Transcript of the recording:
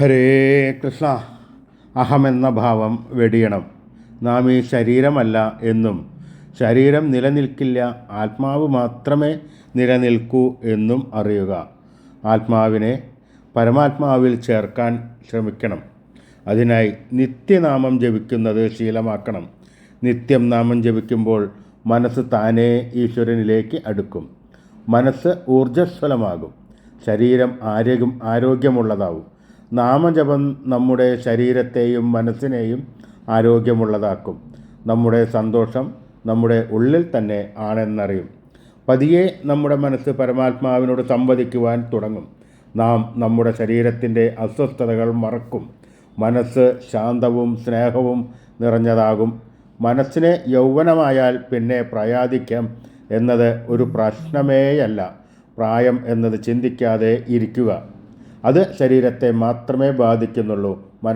ഹരേ കൃഷ്ണ. അഹമെന്ന ഭാവം വെടിയണം. നാം ഈ ശരീരമല്ല എന്നും. ശരീരം നിലനിൽക്കില്ല. ആത്മാവ് മാത്രമേ നിലനിൽക്കൂ എന്നും അറിയുക. ആത്മാവിനെ പരമാത്മാവിൽ ചേർക്കാൻ ശ്രമിക്കണം. അതിനായി നിത്യനാമം ജപിക്കുന്നത് ശീലമാക്കണം. നിത്യം നാമം ജപിക്കുമ്പോൾ മനസ്സ് താനേ ഈശ്വരനിലേക്ക് അടുക്കും. മനസ്സ് ഊർജസ്വലമാകും. ശരീരം ആരോഗ്യം ആരോഗ്യമുള്ളതാവും. നാമജപം നമ്മുടെ ശരീരത്തെയും മനസ്സിനെയും ആരോഗ്യമുള്ളതാക്കും. നമ്മുടെ സന്തോഷം നമ്മുടെ ഉള്ളിൽ തന്നെ ആണെന്നറിയും. പതിയെ നമ്മുടെ മനസ്സ് പരമാത്മാവിനോട് സംവദിക്കുവാൻ തുടങ്ങും. നാം നമ്മുടെ ശരീരത്തിന്റെ അസ്വസ്ഥതകൾ മറക്കും. മനസ്സ് ശാന്തവും സ്നേഹവും നിറഞ്ഞതാകും. മനസ്സിനെ യൗവനമായാൽ പിന്നെ പ്രയാദിക്കാം എന്നത് ഒരു പ്രശ്നമേയല്ല. പ്രായം എന്നത് ചിന്തിക്കാതെ ഇരിക്കുക. അത് ശരീരത്തെ മാത്രമേ ബാധിക്കുന്നുള്ളൂ. മന